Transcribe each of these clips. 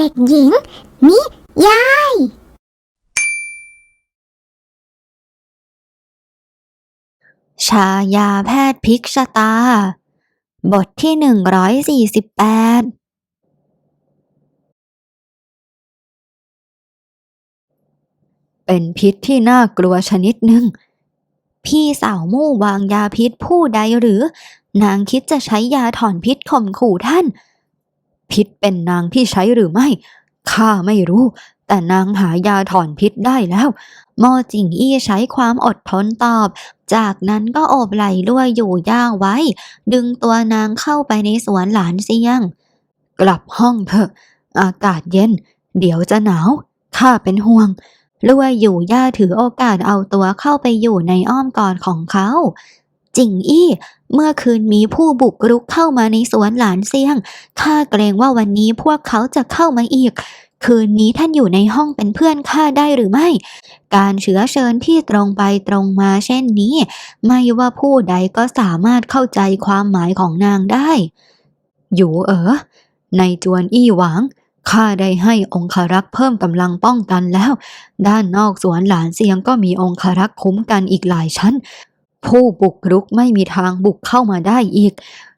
เด็กหญิง นิยาย ชายาแพทย์พิกชะตา บทที่หนึ่งร้อยสี่สิบแปดเป็นพิษที่น่ากลัวชนิดหนึ่ง พี่สาวมู่วางยาพิษผู้ใดหรือ นางคิดจะใช้ยาถอนพิษข่มขู่ท่าน พิษเป็นนางที่ใช้หรือไม่ข้าไม่รู้ แต่นางหายาถอนพิษได้แล้วมอจิงอี้ใช้ความอดทนตอบ จากนั้นก็โอบไหล่ล่วยอยู่ย่างไว้ ดึงตัวนางเข้าไปในสวนหลานเซียง กลับห้องเถอะ อากาศเย็น เดี๋ยวจะหนาวข้าเป็นห่วงลวยอยู่ย่าถือโอกาสเอาตัวเข้าไปอยู่ในอ้อมกอดของเขา จิงอี้ เมื่อคืนมีผู้บุกรุกเข้ามาในสวนหลานเซียง ข้าเกรงว่าวันนี้พวกเขาจะเข้ามาอีก คืนนี้ท่านอยู่ในห้องเป็นเพื่อนข้าได้หรือไม่ การเชื้อเชิญที่ตรงไปตรงมาเช่นนี้ ไม่ว่าผู้ใดก็สามารถเข้าใจความหมายของนางได้ อยู่เออ ในจวนอี้หวางข้าได้ให้องคารักษ์เพิ่มกำลังป้องกันแล้ว ด้านนอกสวนหลานเซียงก็มีองคารักษ์คุ้มกันอีกหลายชั้น ผู้บุกรุกไม่มีทางบุกเข้ามาได้อีก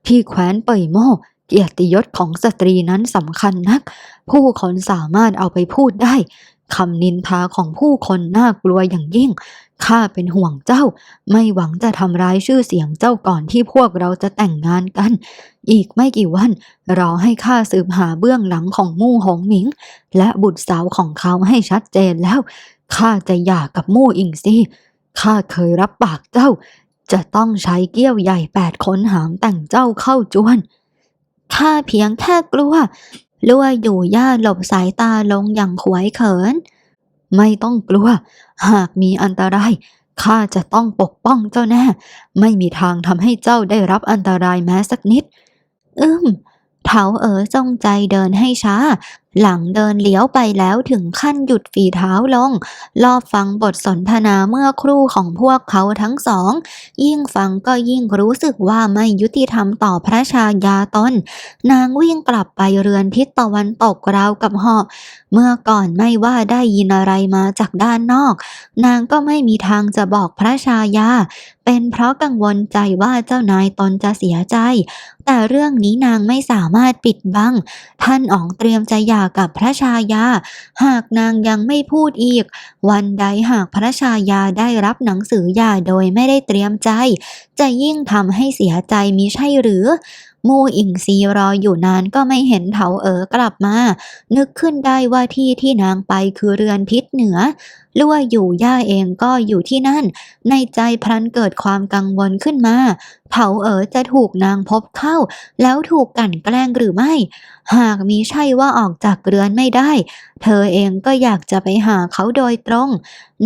ที่แคว้นเป่ยโม่เกียรติยศของสตรีนั้นสำคัญนัก ผู้คนสามารถเอาไปพูดได้คำนินทาของผู้คนน่ากลัวอย่างยิ่ง ข้าเป็นห่วงเจ้า ไม่หวังจะทำร้ายชื่อเสียงเจ้าก่อนที่พวกเราจะแต่งงานกัน อีกไม่กี่วัน รอให้ข้าสืบหาเบื้องหลังของมู่หงหมิง และบุตรสาวของเขาให้ชัดเจนแล้ว ข้าจะหย่ากับมู่อิงซี ข้าเคยรับปากเจ้า จะต้องใช้เกี้ยวใหญ่แปดคนหามแต่งเจ้าเข้าจวน ข้าเพียงแค่กลัวลัวอยู่ย่าหลบสายตาลงอย่างขวยเขิน ไม่ต้องกลัว หากมีอันตรายข้าจะต้องปกป้องเจ้าแน่ ไม่มีทางทำให้เจ้าได้รับอันตรายแม้สักนิด อืมเถาเอ๋อจงใจเดินให้ช้าหลังเดินเลี้ยวไปแล้วถึงขั้นหยุดฝีเท้าลง รอบฟังบทสนทนาเมื่อครู่ของพวกเขาทั้งสอง ยิ่งฟังก็ยิ่งรู้สึกว่าไม่ยุติธรรมต่อพระชายาตน นางวิ่งกลับไปเรือนทิศตะวันตกราวกับหอบเมื่อก่อนไม่ว่าได้ยินอะไรมาจากด้านนอก นางก็ไม่มีทางจะบอกพระชายา เป็นเพราะกังวลใจว่าเจ้านายตนจะเสียใจ แต่เรื่องนี้นางไม่สามารถปิดบัง ท่านอ๋องเตรียมจะหย่ากับพระชายา หากนางยังไม่พูดอีก วันใดหากพระชายาได้รับหนังสือหย่าโดยไม่ได้เตรียมใจ จะยิ่งทำให้เสียใจมิใช่หรือ มู่อิงซีรออยู่นานก็ไม่เห็นเถาเอ๋อกลับมา นึกขึ้นได้ว่าที่ที่นางไปคือเรือนทิศเหนือลั่วอยู่ย่าเองก็อยู่ที่นั่น ในใจพลันเกิดความกังวลขึ้นมาเถาเอ๋อจะถูกนางพบเข้า แล้วถูกกั่นแกล้งหรือไม่ หากมีใช่ว่าออกจากเรือนไม่ได้ เธอเองก็อยากจะไปหาเขาโดยตรง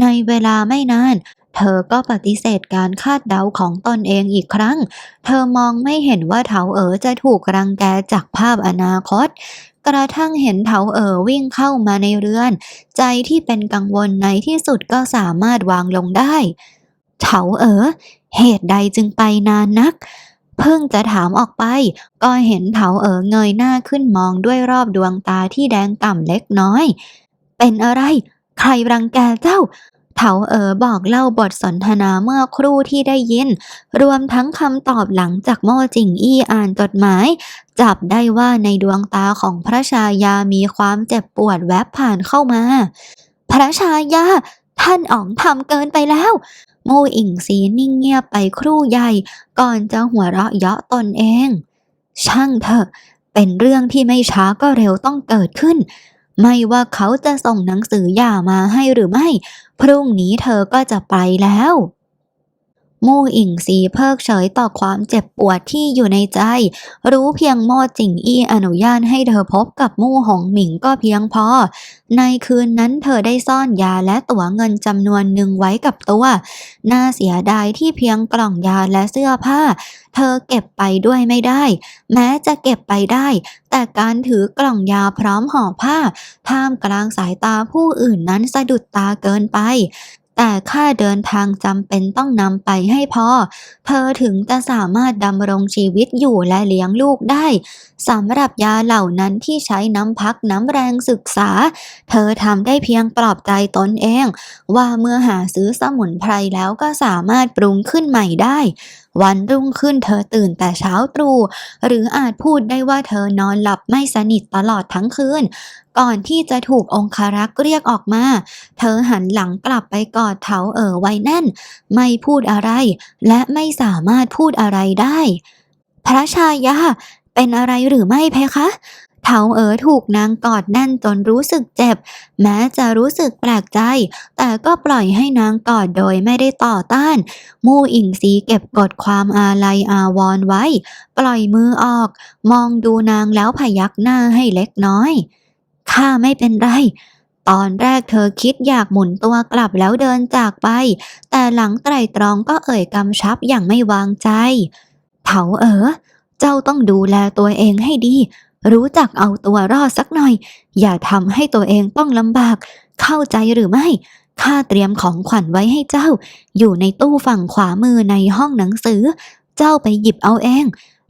ในเวลาไม่นาน เธอก็ปฏิเสธการคาดเดาของตนเองอีกครั้ง เธอมองไม่เห็นว่าเถาเอ๋อจะถูกรังแกจากภาพอนาคต กระทั่งเห็นเถาเอ๋อวิ่งเข้ามาในเรือน ใจที่เป็นกังวลในที่สุดก็สามารถวางลงได้เถาเอ๋อเหตุใดจึงไปนานนักเพิ่งจะถามออกไป ก็เห็นเถาเอ๋อเงยหน้าขึ้นมองด้วยรอบดวงตาที่แดงก่ำเล็กน้อย เป็นอะไร ใครรังแกเจ้า เถาเอ๋อบอกเล่าบทสนทนาเมื่อครู่ที่ได้ยิน รวมทั้งคำตอบหลังจากโม่จิงอี้อ่านจดหมาย จับได้ว่าในดวงตาของพระชายามีความเจ็บปวดแวบผ่านเข้ามา พระชายา ท่านอ๋องทำเกินไปแล้ว โม่อิงสีนิ่งเงียบไปครู่ใหญ่ ก่อนจะหัวเราะเยาะตนเอง ช่างเถอะ เป็นเรื่องที่ไม่ช้าก็เร็วต้องเกิดขึ้น ไม่ว่าเขาจะส่งหนังสือหย่ามาให้หรือไม่ พรุ่งนี้เธอก็จะไปแล้ว มู่อิงซีเพิกเฉยต่อความเจ็บปวดที่อยู่ในใจ รู้เพียงโม่จิงอี้อนุญาตให้เธอพบกับมู่หงหมิงก็เพียงพอ ในคืนนั้นเธอได้ซ่อนยาและตั๋วเงินจำนวนหนึ่งไว้กับตัว น่าเสียดายที่เพียงกล่องยาและเสื้อผ้า เธอเก็บไปด้วยไม่ได้ แม้จะเก็บไปได้ แต่การถือกล่องยาพร้อมห่อผ้าท่ามกลางสายตาผู้อื่นนั้นสะดุดตาเกินไป แต่ค่าเดินทางจำเป็นต้องนำไปให้พอ เธอถึงจะสามารถดำรงชีวิตอยู่และเลี้ยงลูกได้สำหรับยาเหล่านั้นที่ใช้น้ำพักน้ำแรงศึกษา เธอทำได้เพียงปลอบใจตนเอง ว่าเมื่อหาซื้อสมุนไพรแล้วก็สามารถปรุงขึ้นใหม่ได้ วันรุ่งขึ้นเธอตื่นแต่เช้าตรู่หรืออาจพูดได้ว่าเธอนอนหลับไม่สนิทตลอดทั้งคืน ก่อนที่จะถูกองคารักษ์เรียกออกมา เธอหันหลังกลับไปกอดเถาเอ๋อไว้แน่น ไม่พูดอะไร และไม่สามารถพูดอะไรได้ พระชายาเป็นอะไรหรือไม่เพคะ เถาเอ๋อถูกนางกอดแน่นจนรู้สึกเจ็บ แม้จะรู้สึกแปลกใจ แต่ก็ปล่อยให้นางกอดโดยไม่ได้ต่อต้าน มู่อิงซีเก็บกดความอาลัยอาวรณ์ไว้ ปล่อยมือออก มองดูนางแล้วพยักหน้าให้เล็กน้อยข้าไม่เป็นไรตอนแรกเธอคิดอยากหมุนตัวกลับแล้วเดินจากไป แต่หลังไตรตรองก็เอ่ยกำชับอย่างไม่วางใจ เถาเอ๋อ เจ้าต้องดูแลตัวเองให้ดี รู้จักเอาตัวรอดสักหน่อย อย่าทำให้ตัวเองต้องลำบาก เข้าใจหรือไม่ข้าเตรียมของขวัญไว้ให้เจ้า อยู่ในตู้ฝั่งขวามือในห้องหนังสือ เจ้าไปหยิบเอาเอง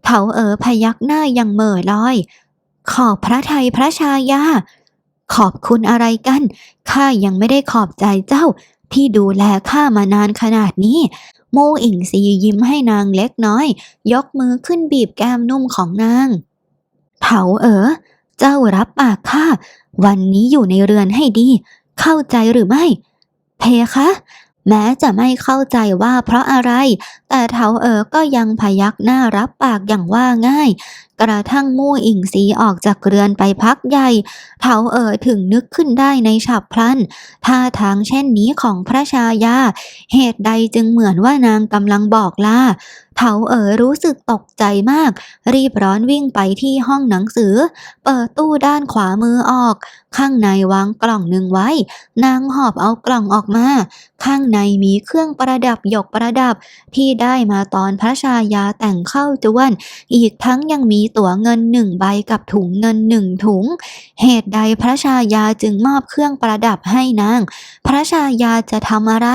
เถาเอ๋อพยักหน้ายังเม่อลอย ขอบพระไทยพระชายา ขอบคุณอะไรกัน ข้ายังไม่ได้ขอบใจเจ้า ที่ดูแลข้ามานานขนาดนี้ โมอิงซียิ้มให้นางเล็กน้อย ยกมือขึ้นบีบแก้มนุ่มของนาง เถาเอ๋อเจ้ารับปากข้าวันนี้อยู่ในเรือนให้ดี เข้าใจหรือไม่ เพคะ แม้จะไม่เข้าใจว่าเพราะอะไร แต่เถาเอ๋อก็ยังพยักหน้ารับปากอย่างว่าง่าย กระทั่งมู่อิงซีออกจากเรือนไปพักใหญ่ เถาเอ๋อถึงนึกขึ้นได้ในฉับพลันท่าทางเช่นนี้ของพระชายา เหตุใดจึงเหมือนว่านางกำลังบอกลา เถาเอ๋อรู้สึกตกใจมาก รีบร้อนวิ่งไปที่ห้องหนังสือ เปิดตู้ด้านขวามือออก ข้างในวางกล่องหนึ่งไว้ นางหอบเอากล่องออกมา ข้างในมีเครื่องประดับหยกประดับ ที่ได้มาตอนพระชายาแต่งเข้าจวน อีกทั้งยังมีตั๋วเงินหนึ่งใบกับถุงเงินหนึ่งถุง เหตุใดพระชายาจึงมอบเครื่องประดับให้นาง พระชายาจะทำอะไร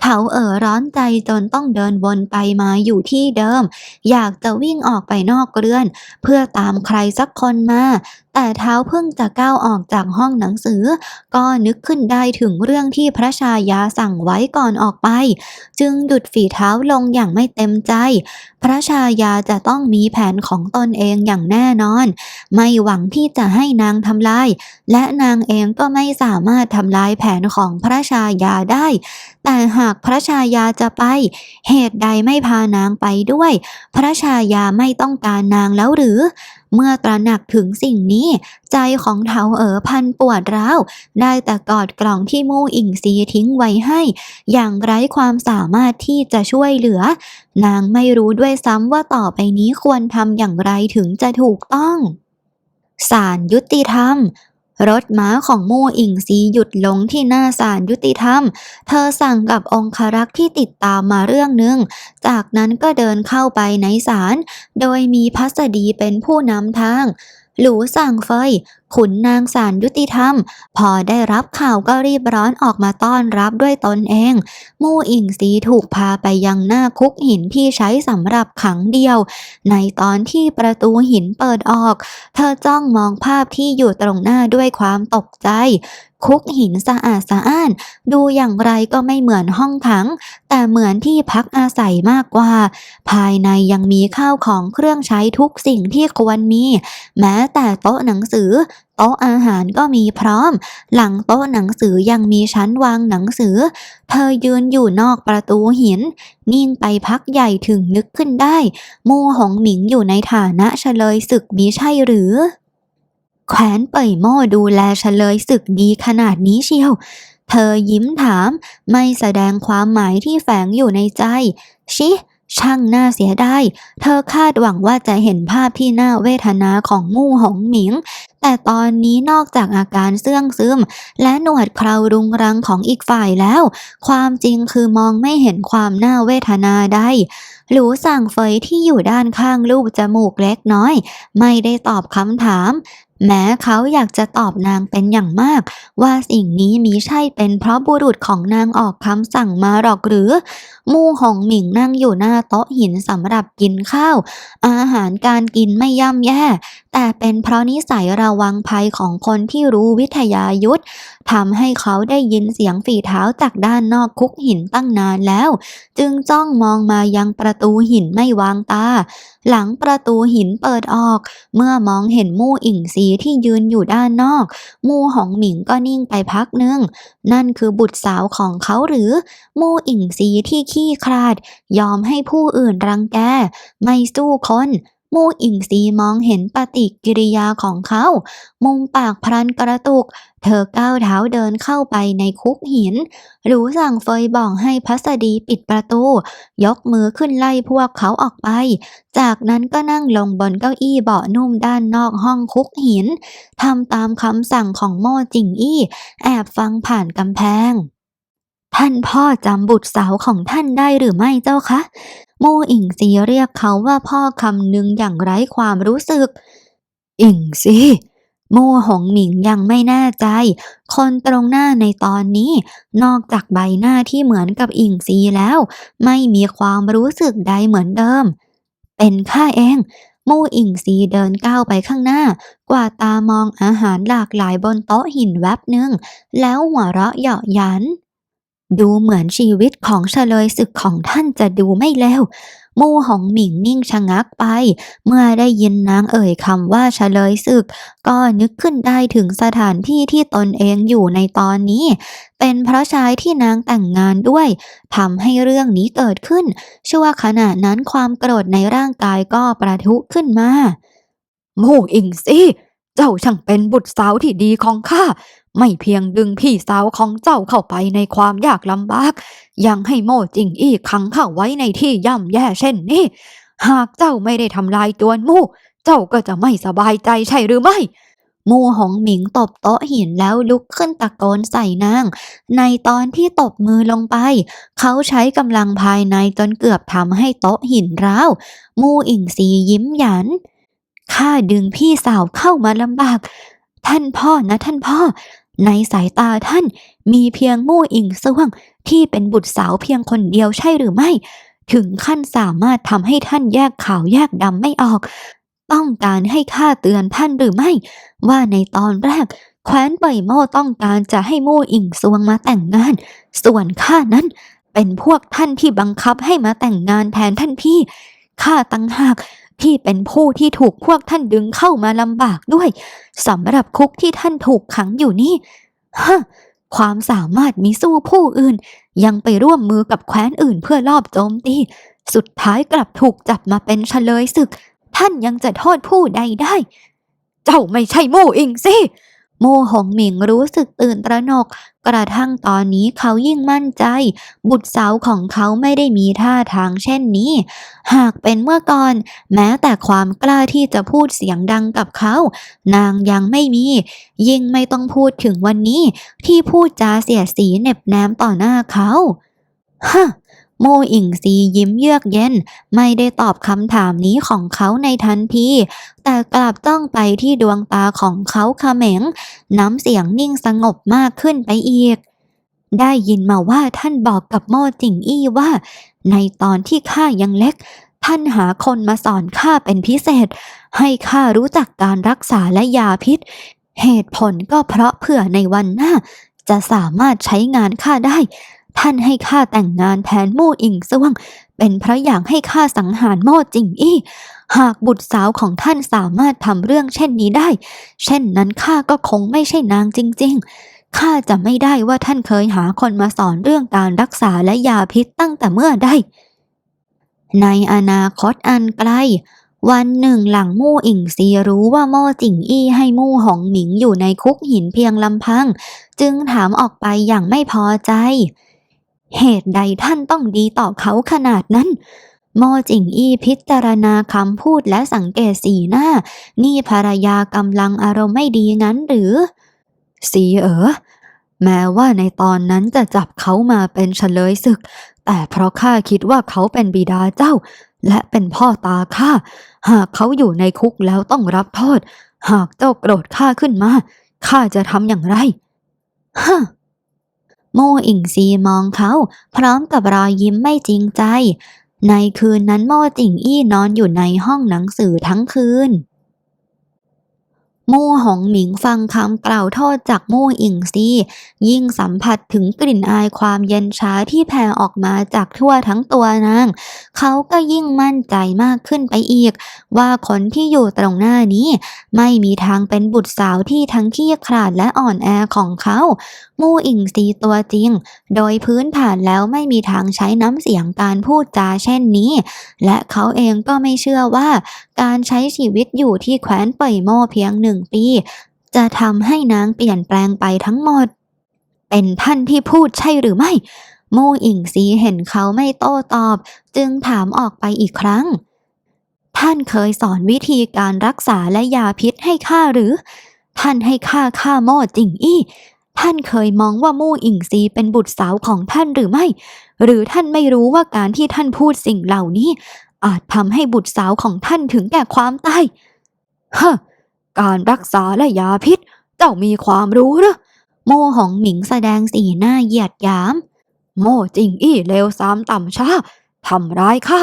เถาเอ๋อร้อนใจจนต้องเดินวนไปมาอยู่ที่เดิม อยากจะวิ่งออกไปนอกเรือน เพื่อตามใครสักคนมา แต่เท้าเพิ่งจะก้าวออกจากห้องหนังสือ ก็นึกขึ้นได้ถึงเรื่องที่พระชายาสั่งไว้ก่อนออกไป จึงหยุดฝีเท้าลงอย่างไม่เต็มใจ พระชายาจะต้องมีแผนของตนเองอย่างแน่นอน ไม่หวังที่จะให้นางทำลาย และนางเองก็ไม่สามารถทำลายแผนของพระชายาได้ แต่หากพระชายาจะไป เหตุใดไม่พานางไปด้วย พระชายาไม่ต้องการนางแล้วหรือ เมื่อตระหนักถึงสิ่งนี้ ใจของเถาเอ๋อพันปวดร้าว ได้แต่กอดกล่องที่มู่อิงซีทิ้งไว้ให้ อย่างไร้ความสามารถที่จะช่วยเหลือ นางไม่รู้ด้วยซ้ำว่าต่อไปนี้ควรทำอย่างไรถึงจะถูกต้องศาลยุติธรรม รถม้าของมู่อิงซีหยุดลงที่หน้าศาลยุติธรรม เธอสั่งกับองครักษ์ที่ติดตามมาเรื่องหนึ่ง จากนั้นก็เดินเข้าไปในศาล โดยมีพัสดีเป็นผู้นำทาง หลูสั่งเฟย ขุนนางศาลยุติธรรม พอได้รับข่าวก็รีบร้อนออกมาต้อนรับด้วยตนเอง มู่อิงซีถูกพาไปยังหน้าคุกหินที่ใช้สำหรับขังเดียว ในตอนที่ประตูหินเปิดออก เธอจ้องมองภาพที่อยู่ตรงหน้าด้วยความตกใจ คุกหินสะอาดสะอ้าน ดูอย่างไรก็ไม่เหมือนห้องขัง แต่เหมือนที่พักอาศัยมากกว่า ภายในยังมีข้าวของเครื่องใช้ทุกสิ่งที่ควรมี แม้แต่โต๊ะหนังสือโต๊ะอาหารก็มีพร้อม หลังโต๊ะหนังสือยังมีชั้นวางหนังสือ เธอยืนอยู่นอกประตูหิน นิ่งไปพักใหญ่ถึงนึกขึ้นได้ มู่หงหมิงอยู่ในฐานะเฉลยศึกมีใช่หรือ แขวนเป่ยโม่ดูแลเฉลยศึกดีขนาดนี้เชียว เธอยิ้มถามไม่แสดงความหมายที่แฝงอยู่ในใจ ชิช่างน่าเสียดาย เธอคาดหวังว่าจะเห็นภาพที่น่าเวทนาของมู่หงหมิง แต่ตอนนี้นอกจากอาการเสื่องซึม และหนวดเครารุงรังของอีกฝ่ายแล้ว ความจริงคือมองไม่เห็นความน่าเวทนาใดหลูสั่งเฟยที่อยู่ด้านข้างลูกจมูกเล็กน้อย ไม่ได้ตอบคำถาม แม้เขาอยากจะตอบนางเป็นอย่างมาก ว่าสิ่งนี้มีใช่เป็นเพราะบุรุษของนางออกคำสั่งมาหรอกหรือ มู่หงหมิงนั่งอยู่หน้าโต๊ะหินสำหรับกินข้าว อาหารการกินไม่ย่ำแย่ แต่เป็นเพราะนิสัยระวังภัยของคนที่รู้วิทยายุทธทำให้เขาได้ยินเสียงฝีเท้าจากด้านนอกคุกหินตั้งนานแล้ว จึงจ้องมองมายังประตูหินไม่วางตา หลังประตูหินเปิดออก เมื่อมองเห็นมู่อิงซีที่ยืนอยู่ด้านนอก มู่หงหมิงก็นิ่งไปพักหนึ่ง นั่นคือบุตรสาวของเขาหรือ มู่อิงซีที่ขี้คลาด ยอมให้ผู้อื่นรังแก ไม่สู้คน มู่อิงซีมองเห็นปฏิกิริยาของเขา มุมปากพลันกระตุก เธอก้าวเท้าเดินเข้าไปในคุกหินรู้สั่งเฟยบอกให้พัสดีปิดประตู ยกมือขึ้นไล่พวกเขาออกไป จากนั้นก็นั่งลงบนเก้าอี้เบาะนุ่มด้านนอกห้องคุกหินทำตามคำสั่งของโม่จิงอี้ แอบฟังผ่านกำแพง ท่านพ่อจำบุตรสาวของท่านได้หรือไม่เจ้าคะโม่อิงซีเรียกเขาว่าพ่อคำหนึ่งอย่างไร้ความรู้สึก อิงซีโม่หงหมิงยังไม่แน่ใจ คนตรงหน้าในตอนนี้ นอกจากใบหน้าที่เหมือนกับอิงซีแล้ว ไม่มีความรู้สึกใดเหมือนเดิม เป็นข้าเอง มู่อิงซีเดินก้าวไปข้างหน้า กว่าตามองอาหารหลากหลายบนโต๊ะหินแวบหนึ่ง แล้วหัวเราะเยาะยัน ดูเหมือนชีวิตของเฉลยศึกของท่านจะดูไม่เลวมู่หงหมิงนิ่งชะงักไป เมื่อได้ยินนางเอ่ยคำว่าเฉลยศึก ก็นึกขึ้นได้ถึงสถานที่ที่ตนเองอยู่ในตอนนี้ เป็นเพราะชายที่นางแต่งงานด้วยทำให้เรื่องนี้เกิดขึ้น ชั่วขณะนั้นความโกรธในร่างกายก็ประทุขึ้นมาโม่อิงซี่เจ้าช่างเป็นบุตรสาวที่ดีของข้า ไม่เพียงดึงพี่สาวของเจ้าเข้าไปในความยากลำบาก ยังให้โม่จิงอี้ขังเข้าไว้ในที่ย่ำแย่เช่นนี้ หากเจ้าไม่ได้ทำลายจวนมู่ เจ้าก็จะไม่สบายใจใช่หรือไม่มู่หงหมิงตบโต๊ะหินแล้วลุกขึ้นตะโกนใส่นาง ในตอนที่ตบมือลงไป เขาใช้กำลังภายในจนเกือบทำให้โต๊ะหินร้าว มู่อิงซียิ้มหยัน ข้าดึงพี่สาวเข้ามาลำบาก ท่านพ่อนะท่านพ่อ ในสายตาท่านมีเพียงมู่อิงซ่วงที่เป็นบุตรสาวเพียงคนเดียวใช่หรือไม่ ถึงขั้นสามารถทำให้ท่านแยกขาวแยกดำไม่ออก ต้องการให้ข้าเตือนท่านหรือไม่ ว่าในตอนแรกแคว้นเป่ยโม่ต้องการจะให้มู่อิงซวงมาแต่งงาน ส่วนข้านั้นเป็นพวกท่านที่บังคับให้มาแต่งงานแทนท่านพี่ ข้าตั้งหาก ที่เป็นผู้ที่ถูกพวกท่านดึงเข้ามาลำบากด้วยสำหรับคุกที่ท่านถูกขังอยู่นี่ฮะความสามารถมีสู้ผู้อื่น ยังไปร่วมมือกับแคว้นอื่นเพื่อลอบโจมตีสุดท้ายกลับถูกจับมาเป็นเฉลยศึก ท่านยังจะโทษผู้ใดได้ เจ้าไม่ใช่มู่อิงสิ มหงหมิงรู้สึกตื่นตระหนก กระทั่งตอนนี้เขายิ่งมั่นใจ บุตรสาวของเขาไม่ได้มีท่าทางเช่นนี้ หากเป็นเมื่อก่อน แม้แต่ความกล้าที่จะพูดเสียงดังกับเขา นางยังไม่มี ยิ่งไม่ต้องพูดถึงวันนี้ ที่พูดจาเสียสีเหน็บแนมต่อหน้าเขาฮะ โมอิงซียิ้มเยือกเย็น ไม่ได้ตอบคำถามนี้ของเขาในทันที แต่กลับจ้องไปที่ดวงตาของเขาเขม็ง น้ำเสียงนิ่งสงบมากขึ้นไปอีก ได้ยินมาว่าท่านบอกกับโมจิงอี้ว่า ในตอนที่ข้ายังเล็ก ท่านหาคนมาสอนข้าเป็นพิเศษ ให้ข้ารู้จักการรักษาและยาพิษ เหตุผลก็เพราะเผื่อในวันหน้า จะสามารถใช้งานข้าได้ ท่านให้ข้าแต่งงานแทนมู่อิงซวง เป็นเพราะอยากให้ข้าสังหารโม่จิงอี้ หากบุตรสาวของท่านสามารถทำเรื่องเช่นนี้ได้ เช่นนั้นข้าก็คงไม่ใช่นางจริง ๆ ข้าจะไม่ได้ว่าท่านเคยหาคนมาสอนเรื่องการรักษาและยาพิษตั้งแต่เมื่อใดในอนาคตอันไกล วันหนึ่งหลังมู่อิงซีรู้ว่าโม่จิงอี้ให้มู่หงหมิงอยู่ในคุกหินเพียงลำพัง จึงถามออกไปอย่างไม่พอใจ เหตุใดท่านต้องดีต่อเขาขนาดนั้น โมจิงอี้พิจารณาคำพูดและสังเกตสีหน้า นี่ภรรยากำลังอารมณ์ไม่ดีงั้นหรือ สีเอ๋อแม้ว่าในตอนนั้นจะจับเขามาเป็นเฉลยศึก แต่เพราะข้าคิดว่าเขาเป็นบิดาเจ้า และเป็นพ่อตาข้า หากเขาอยู่ในคุกแล้วต้องรับโทษ หากเจ้าโกรธข้าขึ้นมา ข้าจะทำอย่างไรฮะ โมอิงซีมองเขา พร้อมกับรอยยิ้มไม่จริงใจ ในคืนนั้นโมจิงอี้นอนอยู่ในห้องหนังสือทั้งคืน มู่หงหมิงฟังคำกล่าวโทษจากมู่อิงซียิ่งสัมผัสถึงกลิ่นอายความเย็นชาที่แผ่ออกมาจากทั่วทั้งตัวนาง เขาก็ยิ่งมั่นใจมากขึ้นไปอีก ว่าคนที่อยู่ตรงหน้านี้ ไม่มีทางเป็นบุตรสาวที่ทั้งขี้ขลาดและอ่อนแอของเขา มู่อิงซีตัวจริง โดยพื้นฐานแล้วไม่มีทางใช้น้ำเสียงการพูดจาเช่นนี้ และเขาเองก็ไม่เชื่อว่า การใช้ชีวิตอยู่ที่แคว้นเป่ยโม่เพียงหนึ่งปี จะทำให้นางเปลี่ยนแปลงไปทั้งหมด เป็นท่านที่พูดใช่หรือไม่มู่อิงซีเห็นเขาไม่โต้ตอบ จึงถามออกไปอีกครั้ง ท่านเคยสอนวิธีการรักษาและยาพิษให้ข้าหรือ ท่านให้ข้าฆ่าโม่จิงอี้ ท่านเคยมองว่ามู่อิงซีเป็นบุตรสาวของท่านหรือไม่ หรือท่านไม่รู้ว่าการที่ท่านพูดสิ่งเหล่านี้ อาจทำให้บุตรสาวของท่านถึงแก่ความตายฮะ การรักษาและยาพิษ เจ้ามีความรู้หรือโม่หงหมิงแสดงสีหน้าเหยียดหยาม โม่จิงอี้เลวสามต่ำช้าทำร้ายข้า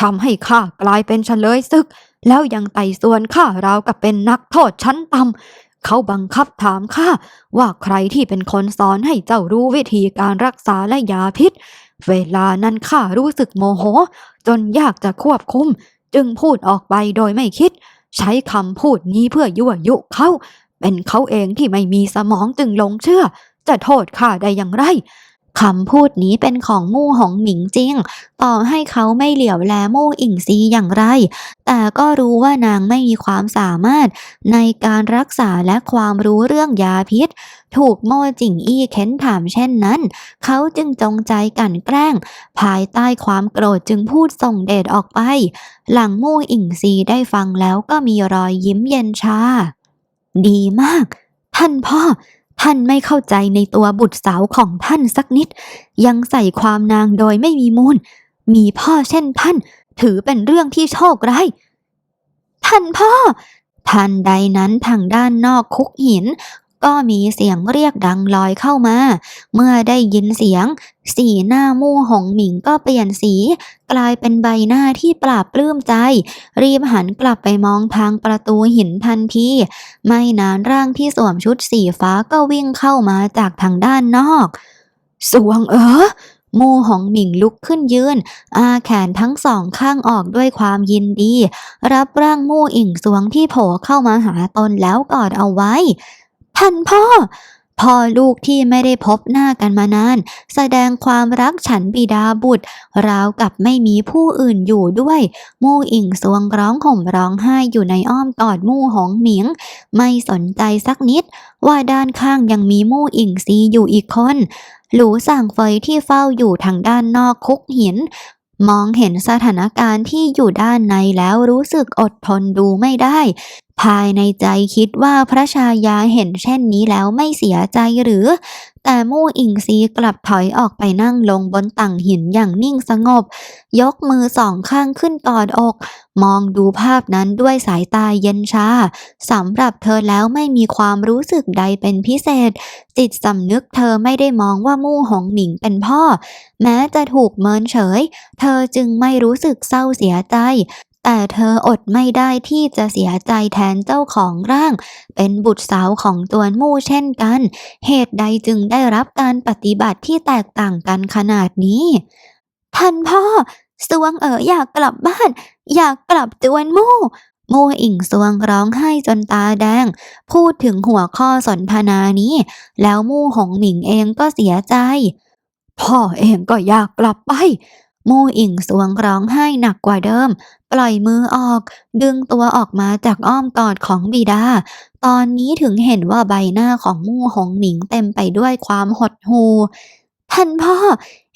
ทำให้ข้ากลายเป็นเฉลยศึก แล้วยังไต่สวนข้าราวกับเป็นนักโทษชั้นต่ำเขาบังคับถามข้าว่าใครที่เป็นคนสอนให้เจ้ารู้วิธีการรักษาและยาพิษ เวลานั้นข้ารู้สึกโมโห จนยากจะควบคุม จึงพูดออกไปโดยไม่คิด ใช้คำพูดนี้เพื่อยั่วยุเขาเป็นเขาเองที่ไม่มีสมองจึงหลงเชื่อ จะโทษข้าได้อย่างไร คำพูดนี้เป็นของมู่หงหมิงจริง ต่อให้เขาไม่เหลียวแลมู่อิงซีอย่างไร แต่ก็รู้ว่านางไม่มีความสามารถ ในการรักษาและความรู้เรื่องยาพิษ ถูกโม่จิงอี้เค้นถามเช่นนั้น เขาจึงจงใจกันแกล้ง ภายใต้ความโกรธจึงพูดส่งเดชออกไป หลังมู่อิงซีได้ฟังแล้วก็มีรอยยิ้มเย็นชา ดีมาก ท่านพ่อ ท่านไม่เข้าใจในตัวบุตรสาวของท่านสักนิด ยังใส่ความนางโดยไม่มีมูล มีพ่อเช่นท่าน ถือเป็นเรื่องที่โชคร้ายท่านพ่อทันใดนั้นทางด้านนอกคุกหิน ก็มีเสียงเรียกดังลอยเข้ามา เมื่อได้ยินเสียง สีหน้ามู่หงหมิงก็เปลี่ยนสี กลายเป็นใบหน้าที่ปราบปลื้มใจ รีบหันกลับไปมองทางประตูหินทันทีไม่นานร่างที่สวมชุดสีฟ้าก็วิ่งเข้ามาจากทางด้านนอกสวงเออมู่หงหมิงลุกขึ้นยืน อาแขนทั้งสองข้างออกด้วยความยินดี รับร่างมู่อิงสวงที่โผล่เข้ามาหาตนแล้วกอดเอาไว้ ท่านพ่อ พ่อลูกที่ไม่ได้พบหน้ากันมานาน แสดงความรักฉันบิดาบุตร ราวกับไม่มีผู้อื่นอยู่ด้วย มู่อิงสวงร้องห่มร้องไห้อยู่ในอ้อมกอดมู่หงหมิง ไม่สนใจสักนิด ว่าด้านข้างยังมีมู่อิงซีอยู่อีกคนหลูสั่งเฟยที่เฝ้าอยู่ทางด้านนอกคุกหิน มองเห็นสถานการณ์ที่อยู่ด้านในแล้วรู้สึกอดทนดูไม่ได้ ภายในใจคิดว่าพระชายาเห็นเช่นนี้แล้วไม่เสียใจหรือ แต่มู่อิงซีกลับถอยออกไปนั่งลงบนตั่งหินอย่างนิ่งสงบ ยกมือสองข้างขึ้นกอดอก มองดูภาพนั้นด้วยสายตาเย็นชาสำหรับเธอแล้วไม่มีความรู้สึกใดเป็นพิเศษ จิตสำนึกเธอไม่ได้มองว่ามู่หงหมิงเป็นพ่อ แม้จะถูกเมินเฉย เธอจึงไม่รู้สึกเศร้าเสียใจ แต่เธออดไม่ได้ที่จะเสียใจแทนเจ้าของร่าง เป็นบุตรสาวของตัวมู่เช่นกัน เหตุใดจึงได้รับการปฏิบัติที่แตกต่างกันขนาดนี้ ท่านพ่อสวงเอ๋ออยากกลับบ้าน อยากกลับจวนมู่มู่อิงสวงร้องไห้จนตาแดง พูดถึงหัวข้อสนทนานี้ แล้วมู่หงหมิงเองก็เสียใจ พ่อเองก็อยากกลับไป มู่อิงสวงร้องไห้หนักกว่าเดิม ปล่อยมือออก ดึงตัวออกมาจากอ้อมกอดของบิดา ตอนนี้ถึงเห็นว่าใบหน้าของมู่หงหมิงเต็มไปด้วยความหดหู่ท่านพ่อ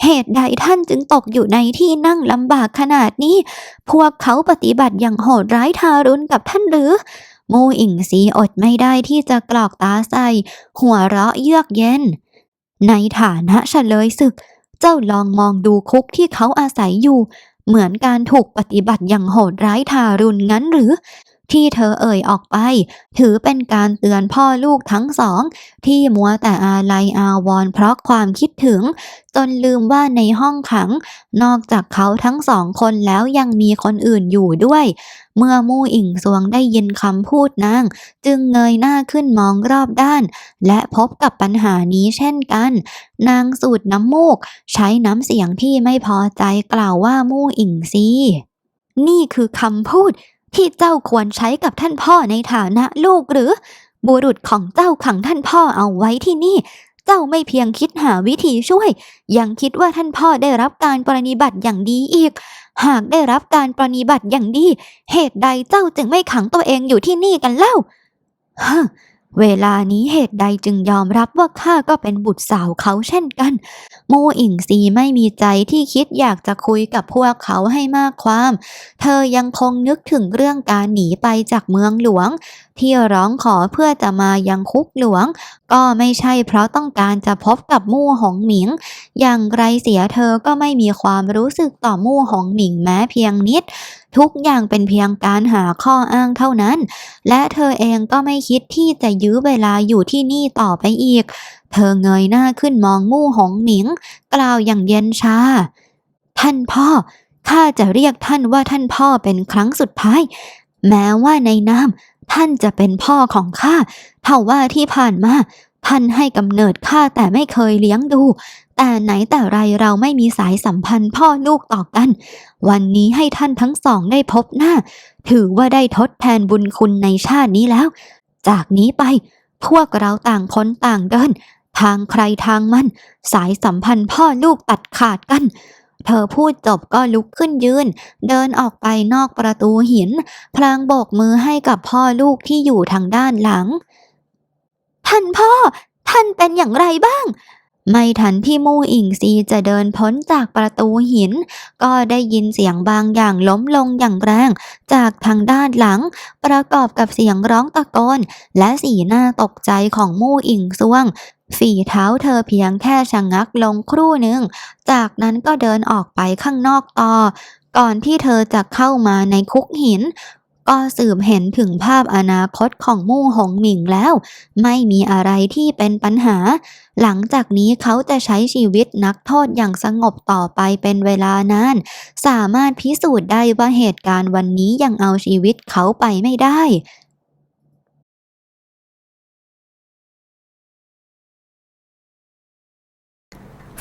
เหตุใดท่านจึงตกอยู่ในที่นั่งลำบากขนาดนี้ พวกเขาปฏิบัติอย่างโหดร้ายทารุณกับท่านหรือ มูอิงซีอดไม่ได้ที่จะกรอกตาใส่ หัวเราะเยือกเย็น ในฐานะเฉลยศึก เจ้าลองมองดูคุกที่เขาอาศัยอยู่ เหมือนการถูกปฏิบัติอย่างโหดร้ายทารุณงั้นหรือ ที่เธอเอ่ยออกไป ถือเป็นการเตือนพ่อลูกทั้งสอง ที่มัวแต่อาลัยอาวรณ์เพราะความคิดถึง จนลืมว่าในห้องขัง นอกจากเขาทั้งสองคนแล้วยังมีคนอื่นอยู่ด้วย เมื่อมู่อิงซวงได้ยินคำพูดนาง จึงเงยหน้าขึ้นมองรอบด้าน และพบกับปัญหานี้เช่นกัน นางสูดน้ำมูก ใช้น้ำเสียงที่ไม่พอใจกล่าวว่ามู่อิงซีนี่คือคำพูด ที่เจ้าควรใช้กับท่านพ่อในฐานะลูกหรือ บุรุษของเจ้าขังท่านพ่อเอาไว้ที่นี่ เจ้าไม่เพียงคิดหาวิธีช่วย ยังคิดว่าท่านพ่อได้รับการปรนนิบัติอย่างดีอีก หากได้รับการปรนนิบัติอย่างดี เหตุใดเจ้าจึงไม่ขังตัวเองอยู่ที่นี่กันเล่าฮ เวลานี้เหตุใดจึงยอมรับว่าข้าก็เป็นบุตรสาวเขาเช่นกันโมอิงซีไม่มีใจที่คิดอยากจะคุยกับพวกเขาให้มากความ เธอยังคงนึกถึงเรื่องการหนีไปจากเมืองหลวง ที่ร้องขอเพื่อจะมายังคุกหลวง ก็ไม่ใช่เพราะต้องการจะพบกับมู่หงหมิง อย่างไรเสียเธอก็ไม่มีความรู้สึกต่อมู่หงหมิงแม้เพียงนิด ทุกอย่างเป็นเพียงการหาข้ออ้างเท่านั้น และเธอเองก็ไม่คิดที่จะยื้อเวลาอยู่ที่นี่ต่อไปอีก เธอเงยหน้าขึ้นมองมู่หงหมิง กล่าวอย่างเย็นชา ท่านพ่อ ข้าจะเรียกท่านว่าท่านพ่อเป็นครั้งสุดท้าย แม้ว่าในนามท่านจะเป็นพ่อของข้าเท่าว่าที่ผ่านมา ท่านให้กำเนิดข้าแต่ไม่เคยเลี้ยงดู แต่ไหนแต่ไรเราไม่มีสายสัมพันธ์พ่อลูกต่อกัน วันนี้ให้ท่านทั้งสองได้พบหน้า ถือว่าได้ทดแทนบุญคุณในชาตินี้แล้ว จากนี้ไป พวกเราต่างคนต่างเดิน ทางใครทางมัน สายสัมพันธ์พ่อลูกตัดขาดกัน เธอพูดจบก็ลุกขึ้นยืน เดินออกไปนอกประตูหิน พลางโบกมือให้กับพ่อลูกที่อยู่ทางด้านหลัง ท่านพ่อ ท่านเป็นอย่างไรบ้าง ไม่ทันที่มู่อิงซีจะเดินพ้นจากประตูหิน ก็ได้ยินเสียงบางอย่างล้มลงอย่างแรง จากทางด้านหลัง ประกอบกับเสียงร้องตะโกน และสีหน้าตกใจของมู่อิงซวงฝีเท้าเธอเพียงแค่ชะงักลงครู่หนึ่ง จากนั้นก็เดินออกไปข้างนอกต่อ ก่อนที่เธอจะเข้ามาในคุกหิน ก็สืบเห็นถึงภาพอนาคตของมู่หงหมิงแล้ว ไม่มีอะไรที่เป็นปัญหา หลังจากนี้เขาจะใช้ชีวิตนักโทษอย่างสงบต่อไปเป็นเวลานาน สามารถพิสูจน์ได้ว่าเหตุการณ์วันนี้ยังเอาชีวิตเขาไปไม่ได้